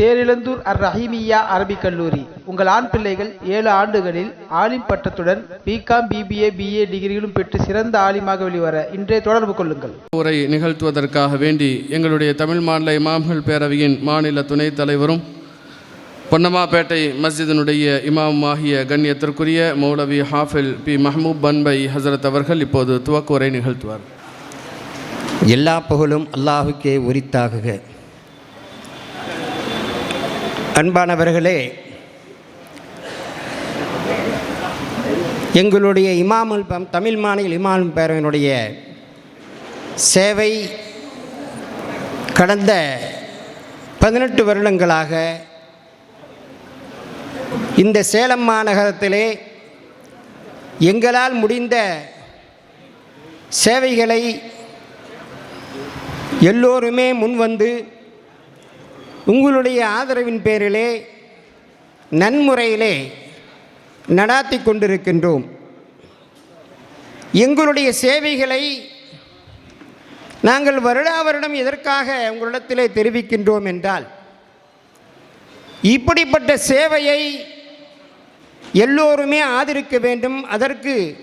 தேரிழந்தூர் அர் ரஹீமியா அரபிக் கல்லூரி. உங்கள் ஆண் பிள்ளைகள் ஏழு ஆண்டுகளில் ஆலிம் பட்டத்துடன் பிகாம் பிபிஏ பிஏ டிகிரிகளும் பெற்று சிறந்த ஆலிமாக வெளிவர இன்றே தொடர்பு கொள்ளுங்கள். உரை நிகழ்த்துவதற்காக வேண்டி எங்களுடைய தமிழ் மாநில இமாம்கள் பேரவையின் மாநில துணைத் தலைவரும் பொன்னமாப்பேட்டை மஸ்ஜிதினுடைய இமாமாகிய கண்ணியத்திற்குரிய மௌலவி ஹாஃபில் பி. மஹமூப் பன்பை ஹசரத் அவர்கள் இப்போது துவக்க உரை நிகழ்த்துவார். எல்லா புகழும் அல்லாஹுக்கே உரித்தாகுக. அன்பானவர்களே எங்களுடைய இமாமுல் பம் தமிழ் மாநில இமாமுல் பேரவையினுடைய சேவை கடந்த பதினெட்டு வருடங்களாக இந்த சேலம் மாநகரத்திலே எங்களால் முடிந்த சேவைகளை எல்லோருமே முன்வந்து உங்களுடைய ஆதரவின் பேரிலே நன்முறையிலே நடாத்தி கொண்டிருக்கின்றோம். எங்களுடைய சேவைகளை நாங்கள் வருடா வருடம் எதற்காக உங்களிடத்திலே தெரிவிக்கின்றோம் என்றால் இப்படிப்பட்ட சேவையை எல்லோருமே ஆதரிக்க வேண்டும். அதற்கு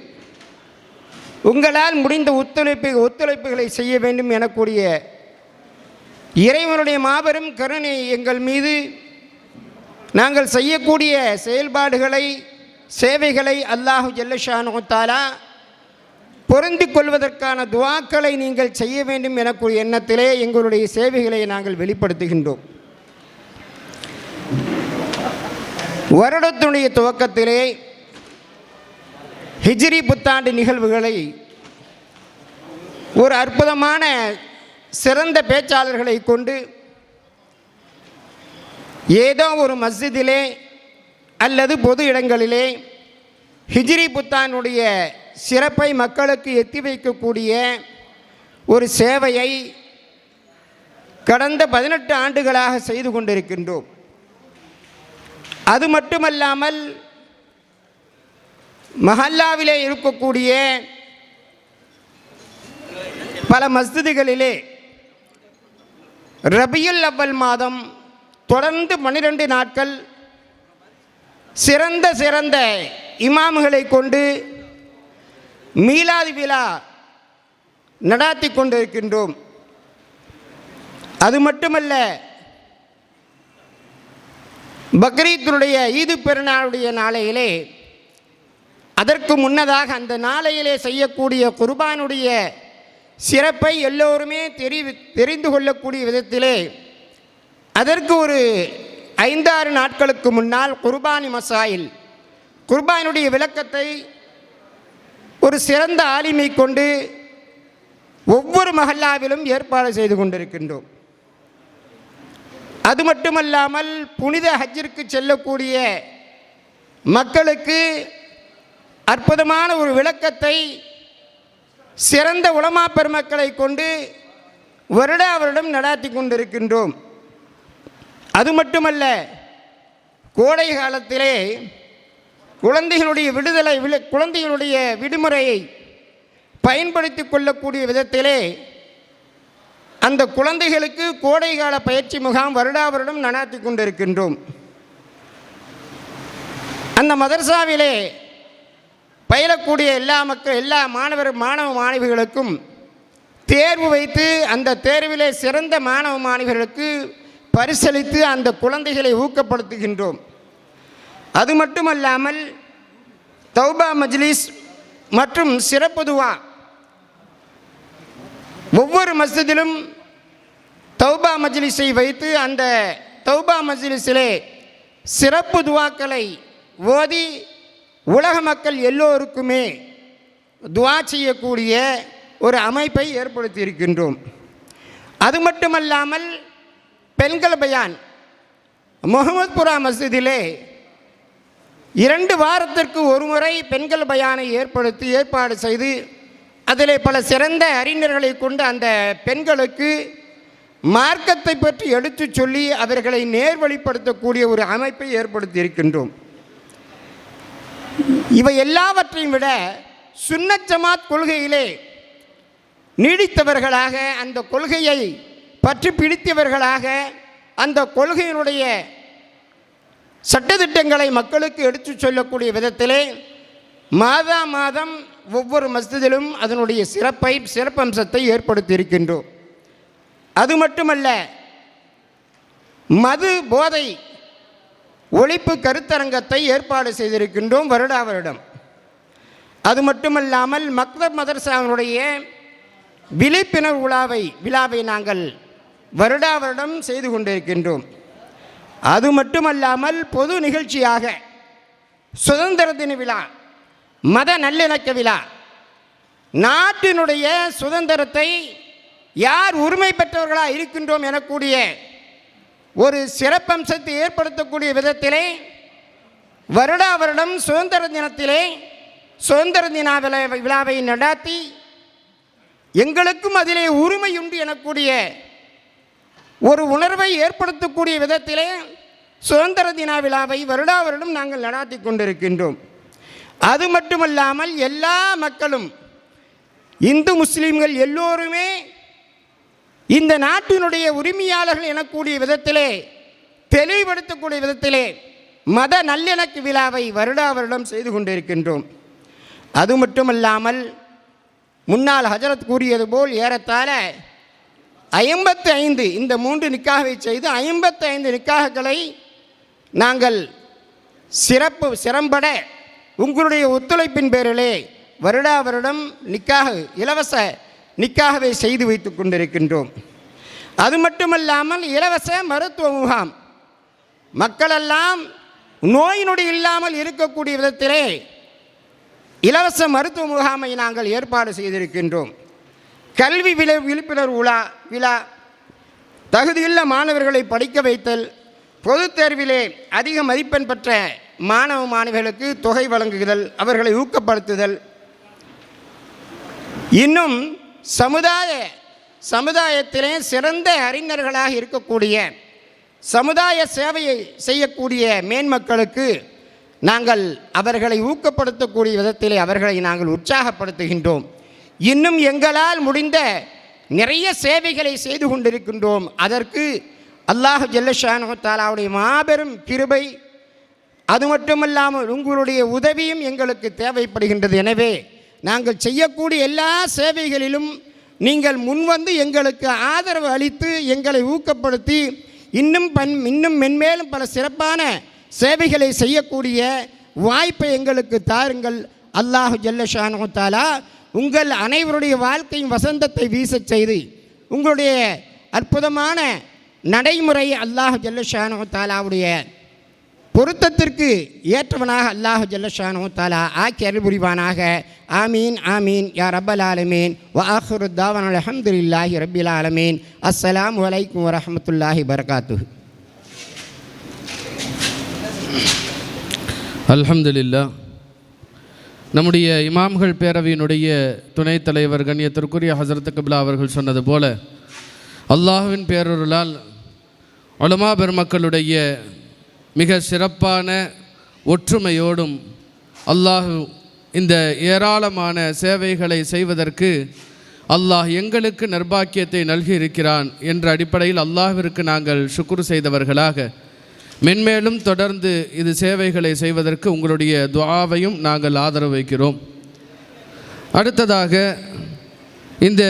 உங்களால் முடிந்த ஒத்துழைப்பு ஒத்துழைப்புகளை செய்ய வேண்டும் எனக்கூடிய இறைவனுடைய மாபெரும் கருணை எங்கள் மீது. நாங்கள் செய்யக்கூடிய செயல்பாடுகளை சேவைகளை அல்லாஹு ஜல்லஷானு தாலா பொருந்தி கொள்வதற்கான துவாக்களை நீங்கள் செய்ய வேண்டும் எனக்கூடிய எண்ணத்திலே எங்களுடைய சேவைகளை நாங்கள் வெளிப்படுத்துகின்றோம். வருடத்தினுடைய துவக்கத்திலே ஹிஜ்ரி புத்தாண்டு நிகழ்வுகளை ஒரு அற்புதமான சிறந்த பேச்சாளர்களை கொண்டு ஏதோ ஒரு மஸ்ஜிதிலே அல்லது பொது இடங்களிலே ஹிஜ்ரி புத்தானுடைய சிறப்பை மக்களுக்கு எத்தி வைக்கக்கூடிய ஒரு சேவையை கடந்த பதினெட்டு ஆண்டுகளாக செய்து கொண்டிருக்கின்றோம். அது மட்டுமல்லாமல் மஹல்லாவிலே இருக்கக்கூடிய பல மஸ்ஜிதிகளிலே ரபியுல் அவ்வல் மாதம் தொடர்ந்து பன்னிரெண்டு நாட்கள் சிறந்த சிறந்த இமாம்களை கொண்டு மீலாது விழா நடாத்தி கொண்டிருக்கின்றோம். அது மட்டுமல்ல பக்ரீத்தினுடைய ஈது பெருநாளுடைய நாளையிலே அதற்கு முன்னதாக அந்த நாளையிலே செய்யக்கூடிய குர்பானுடைய சிறப்பை எல்லோருமே தெரி தெரிந்து கொள்ளக்கூடிய விதத்திலே அதற்கு ஒரு ஐந்தாறு நாட்களுக்கு முன்னால் குர்பானி மசாயில் குர்பானுடைய விளக்கத்தை ஒரு சிறந்த ஆலிமை கொண்டு ஒவ்வொரு மஹல்லாவிலும் ஏற்பாடு செய்து கொண்டிருக்கின்றோம். அது மட்டுமல்லாமல் புனித ஹஜ்ஜிற்கு செல்லக்கூடிய மக்களுக்கு அற்புதமான ஒரு விளக்கத்தை சிறந்த உலமா பெருமக்களை கொண்டு வருடா வருடம் நடாத்தி கொண்டிருக்கின்றோம். அது மட்டுமல்ல கோடை காலத்திலே குழந்தைகளுடைய விடுதலை விழு- குழந்தைகளுடைய விடுமுறையை பயன்படுத்தி கொள்ளக்கூடிய விதத்திலே அந்த குழந்தைகளுக்கு கோடைகால பயிற்சி முகாம் வருடா வருடம் நடாத்தி கொண்டிருக்கின்றோம். அந்த மதர்சாவிலே பயிலக்கூடிய எல்லா மக்கள் எல்லா மாணவர் மாணவ மாணவிகளுக்கும் தேர்வு வைத்து அந்த தேர்விலே சிறந்த மாணவ மாணவிகளுக்கு பரிசளித்து அந்த குழந்தைகளை ஊக்கப்படுத்துகின்றோம். அது மட்டுமல்லாமல் தௌபா மஜ்லிஸ் மற்றும் சிறப்பு துவா. ஒவ்வொரு மஸ்ஜிதிலும் தௌபா மஜ்லிஸை வைத்து அந்த தௌபா மஜ்லிஸிலே சிறப்பு துவாக்களை ஓதி உலக மக்கள் எல்லோருக்குமே துவா செய்யக்கூடிய ஒரு அமைப்பை ஏற்படுத்தி இருக்கின்றோம் அது மட்டுமல்லாமல் பெண்கள் பயான் முகமதுபுரா மசூதிலே இரண்டு வாரத்திற்கு ஒரு முறை பெண்கள் பயானை ஏற்படுத்தி ஏற்பாடு செய்து அதிலே பல சிறந்த அறிஞர்களை கொண்டு அந்த பெண்களுக்கு மார்க்கத்தை பற்றி எடுத்துச் சொல்லி அவர்களை நேர்வழிப்படுத்தக்கூடிய ஒரு அமைப்பை ஏற்படுத்தி இருக்கின்றோம் இவை எல்லாவற்றையும் விட சுன்னத் ஜமாத் கொள்கையிலே நீடித்தவர்களாக அந்த கொள்கையை பற்றி பிடித்தவர்களாக அந்த கொள்கையினுடைய சட்டதிட்டங்களை மக்களுக்கு எடுத்துச் சொல்லக்கூடிய விதத்திலே மாதா மாதம் ஒவ்வொரு மஸ்ஜிதிலும் அதனுடைய சிறப்பை சிறப்பம்சத்தை ஏற்படுத்தியிருக்கின்றோம். அது மட்டுமல்ல மது போதை ஒழிப்பு கருத்தரங்கத்தை ஏற்பாடு செய்திருக்கின்றோம் வருடா வருடம். அது மட்டுமல்லாமல் மக்தப் மதர்சாவினுடைய விழிப்புணர்வு விழாவை விழாவை நாங்கள் வருடா வருடம் செய்து கொண்டிருக்கின்றோம். அது மட்டுமல்லாமல் பொது நிகழ்ச்சியாக சுதந்திர தின விழா மத நல்லிணக்க விழா நாட்டினுடைய சுதந்திரத்தை யார் உரிமை பெற்றவர்களாக இருக்கின்றோம் எனக்கூடிய ஒரு சிறப்பம்சத்தை ஏற்படுத்தக்கூடிய விதத்திலே வருடா வருடம் சுதந்திர தினத்திலே சுதந்திர தின விழா விழாவை நடாத்தி எங்களுக்கும் அதிலே உரிமை உண்டு எனக்கூடிய ஒரு உணர்வை ஏற்படுத்தக்கூடிய விதத்திலே சுதந்திர தின விழாவை வருடா வருடம் நாங்கள் நடாத்தி கொண்டிருக்கின்றோம். அது மட்டுமல்லாமல் எல்லா மக்களும் இந்து முஸ்லீம்கள் எல்லோருமே இந்த நாட்டினுடைய உரிமையாளர்கள் எனக்கூடிய விதத்திலே தெளிவுபடுத்தக்கூடிய விதத்திலே மத நல்லிணக்க விழாவை வருடா வருடம் செய்து கொண்டிருக்கின்றோம். அது மட்டுமல்லாமல் முன்னால் ஹஜரத் கூறியது போல் ஏறத்தாழ ஐம்பத்து ஐந்து இந்த மூன்று நிக்காகவை செய்து ஐம்பத்து ஐந்து நிக்காகங்களை நாங்கள் சிறப்பு சிறம்பட உங்களுடைய ஒத்துழைப்பின் பேரிலே வருடா வருடம் நிக்காக இலவச நிக்காகவே செய்து வைத்துக் கொண்டிருக்கின்றோம். அது மட்டுமல்லாமல் இலவச மருத்துவ முகாம். மக்களெல்லாம் நோய் நொடி இல்லாமல் இருக்கக்கூடிய விதத்திலே இலவச மருத்துவ முகாமை நாங்கள் ஏற்பாடு செய்திருக்கின்றோம். கல்வி விழி விழிப்புணர்வு உலா விழா தகுதியுள்ள மாணவர்களை படிக்க வைத்தல் பொதுத் தேர்விலே அதிக மதிப்பெண் பெற்ற மாணவ மாணவிகளுக்கு தொகை வழங்குதல் அவர்களை ஊக்கப்படுத்துதல். இன்னும் சமுதாய சமுதாயத்திலே சிறந்த அறிஞர்களாக இருக்கக்கூடிய சமுதாய சேவையை செய்யக்கூடிய மேன்மக்களுக்கு நாங்கள் அவர்களை ஊக்கப்படுத்தக்கூடிய விதத்திலே அவர்களை நாங்கள் உற்சாகப்படுத்துகின்றோம். இன்னும் எங்களால் முடிந்த நிறைய சேவைகளை செய்து கொண்டிருக்கின்றோம். அதற்கு அல்லாஹ் ஜல்லஷானு தாலாவுடைய மாபெரும் கிருபை அது மட்டுமல்லாமல் உங்களுடைய உதவியும் எங்களுக்கு தேவைப்படுகின்றது. எனவே நாங்கள் செய்யக்கூடிய எல்லா சேவைகளிலும் நீங்கள் முன்வந்து எங்களுக்கு ஆதரவு அளித்து எங்களை ஊக்கப்படுத்தி இன்னும் பன் இன்னும் மென்மேலும் பல சிறப்பான சேவைகளை செய்யக்கூடிய வாய்ப்பை எங்களுக்கு தாருங்கள். அல்லாஹு ஜல்லஷானோ தாலா உங்கள் அனைவருடைய வாழ்க்கையும் வசந்தத்தை வீசச் செய்து உங்களுடைய அற்புதமான நடைமுறை அல்லாஹ் ஜல்லஷானோ தாலாவுடைய பொருத்தத்திற்கு ஏற்றவனாக அல்லாஹ் ஜல்லஷானு தாலா ஆக்கி அருள் புரிவானாக. ஆமீன் ஆமீன். யா ரப்பல் ஆலமீன். வ தாவன் தாவன் அலமதுல்லாஹி ரபில் ஆலமீன். அஸ்ஸலாம் வலைக்கும் வரஹமத்துல்லாஹி பரகாத்து அல்ஹம்துலில்லா நம்முடைய இமாம்கள் பேரவையினுடைய துணைத் தலைவர் கண்ணியத்திற்குரிய ஹசரத் கபிலா அவர்கள் சொன்னது போல அல்லாஹுவின் பேரொருளால் உலமா பெருமக்களுடைய மிக சிறப்பான ஒற்றுமையோடும் அல்லாஹ் இந்த ஏராளமான சேவைகளை செய்வதற்கு அல்லாஹ் எங்களுக்கு நர்பாக்கியத்தை நல்கி இருக்கிறான் என்ற அடிப்படையில் அல்லாஹிற்கு நாங்கள் சுக்குர் செய்தவர்களாக. மென்மேலும் தொடர்ந்து இது சேவைகளை செய்வதற்கு உங்களுடைய துவாவையும் நாங்கள் ஆதரவு வைக்கிறோம். அடுத்ததாக இந்த